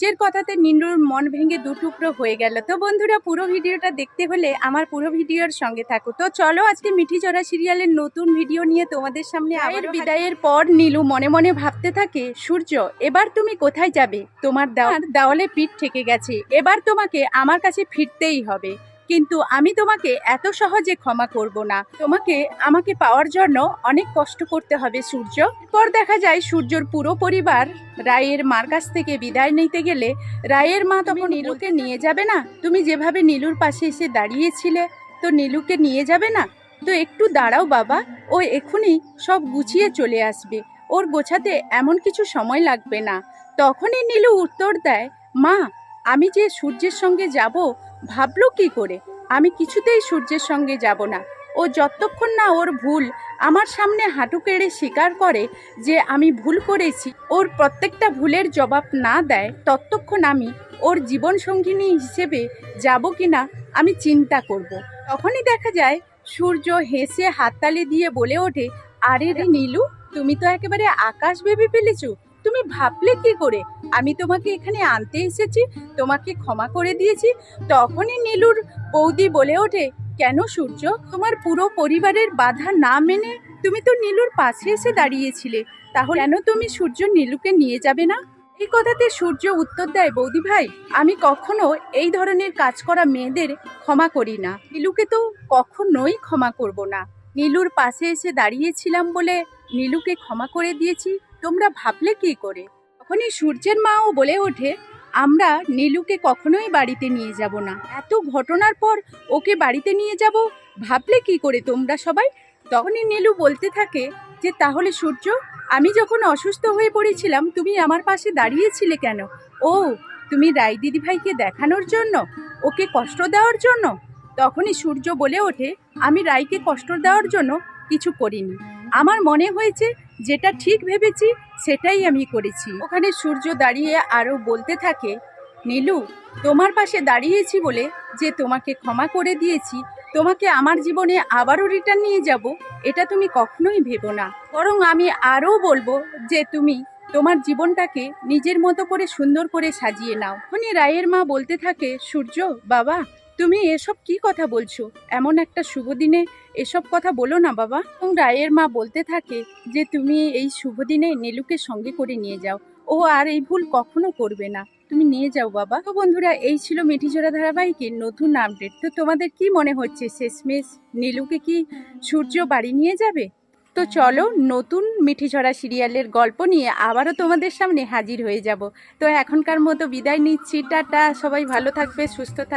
সূর্যের কথাতে নিন্নুর মন ভেঙে দু টুকরো হয়ে গেল। তো বন্ধুরা পুরো ভিডিওটা দেখতে হলে আমার পুরো ভিডিওর সঙ্গে থাকো। তো চলো আজকে মিঠি চড়া সিরিয়ালের নতুন ভিডিও নিয়ে তোমাদের সামনে আয়ের বিদায়ের পর নীলু মনে মনে ভাবতে থাকে সূর্য এবার তুমি কোথায় যাবে? তোমার দেওয়ার দেওয়ালে পিঠ থেকে গেছে। এবার তোমাকে আমার কাছে ফিরতেই হবে। কিন্তু আমি তোমাকে এত সহজে ক্ষমা করব না। তোমাকে আমাকে পাওয়ার জন্য অনেক কষ্ট করতে হবে সূর্য। পর দেখা যায় সূর্যর পুরো পরিবার রায়ের মার কাছ থেকে বিদায় নিতে গেলে রায়ের মা তখন নীলুকে নিয়ে যাবে না। তুমি যেভাবে নীলুর পাশে এসে দাঁড়িয়েছিলে তো নীলুকে নিয়ে যাবে না? তো একটু দাঁড়াও বাবা ও এক্ষুনি সব গুছিয়ে চলে আসবে। ওর গোছাতে এমন কিছু সময় লাগবে না। তখনই নীলু উত্তর দেয় মা আমি যে সূর্যের সঙ্গে যাব, ভাবলো কি করে? আমি কিছুতেই সূর্যের সঙ্গে যাব না। ও যতক্ষণ না ওর ভুল আমার সামনে হাঁটু কেড়ে স্বীকার করে যে আমি ভুল করেছি, ওর প্রত্যেকটা ভুলের জবাব না দেয়, ততক্ষণ আমি ওর জীবন সঙ্গিনী হিসেবে যাব কি না আমি চিন্তা করব। তখনই দেখা যায়, সূর্য হেসে হাততালি দিয়ে বলে ওঠে, আরে রে নীলু, তুমি তো একেবারে আকাশ ভেবে ফেলেছো। তুমি ভাবলে কি করে? আমি তোমাকে এখানে আনতে এসেছি, তোমাকে ক্ষমা করে দিয়েছি। তখনই নীলুর বৌদি বলে ওঠে, কেন সূর্য, তোমার পুরো পরিবারের বাধা না মেনে তুমি তো নীলুর পাশে এসে দাঁড়িয়েছিলে, তাহলে কেন তুমি সূর্য নীলুকে নিয়ে যাবে না? এই কথাতে সূর্য উত্তর দেয়, বৌদি ভাই, আমি কখনো এই ধরনের কাজ করা মেয়েদের ক্ষমা করি না। নীলুকে তো কখনোই ক্ষমা করব না। নীলুর পাশে এসে দাঁড়িয়েছিলাম বলে নীলুকে ক্ষমা করে দিয়েছি তোমরা ভাবলে কি করে? তখনই সূর্যের মাও বলে ওঠে, আমরা নীলুকে কখনোই বাড়িতে নিয়ে যাব না। এত ঘটনার পর ওকে বাড়িতে নিয়ে যাব? ভাবলে কি করে তোমরা সবাই? তখনই নীলু বলতে থাকে যে, তাহলে সূর্য, আমি যখন অসুস্থ হয়ে পড়েছিলাম, তুমি আমার পাশে দাঁড়িয়েছিলে কেন? ও, তুমি রায় দিদিভাইকে দেখানোর জন্য? ওকে কষ্ট দেওয়ার জন্য? তখনই সূর্য বলে ওঠে, আমি রায়কে কষ্ট দেওয়ার জন্য কিছু করিনি। আমার মনে হয়েছে যেটা ঠিক ভেবেছি, সেটাই আমি করেছি। ওখানে সূর্য দাঁড়িয়ে আরও বলতে থাকে, নীলু, তোমার পাশে দাঁড়িয়েছি বলে যে তোমাকে ক্ষমা করে দিয়েছি, তোমাকে আমার জীবনে আবারও রিটার্ন নিয়ে যাব, এটা তুমি কখনোই ভেবো না। বরং আমি আরও বলব যে তুমি তোমার জীবনটাকে নিজের মতো করে সুন্দর করে সাজিয়ে নাও। উনি রায়ের মা বলতে থাকে, সূর্য, বাবা তুমি এসব কি কথা বলছো? এমন একটা শুভ দিনে এসব কথা বলো না বাবা। এবং রায়ের মা বলতে থাকে যে, তুমি এই শুভ দিনে নীলুকে সঙ্গে করে নিয়ে যাও। ও আর এই ভুল কখনো করবে না। তুমি নিয়ে যাও বাবা। তো বন্ধুরা, এই ছিল মিঠিজোড়া ধারাবাহিকের নতুন আপডেট তো তোমাদের কি মনে হচ্ছে? শেষমেশ নীলুকে কি সূর্য বাড়ি নিয়ে যাবে? তো চলো নতুন মিঠিঝরা সিরিয়ালের গল্প নিয়ে আবারও তোমাদের সামনে হাজির হয়ে যাব। তো এখনকার মতো বিদায় নিচ্ছি। টাটা, সবাই ভালো থাকবে, সুস্থ থাকবে।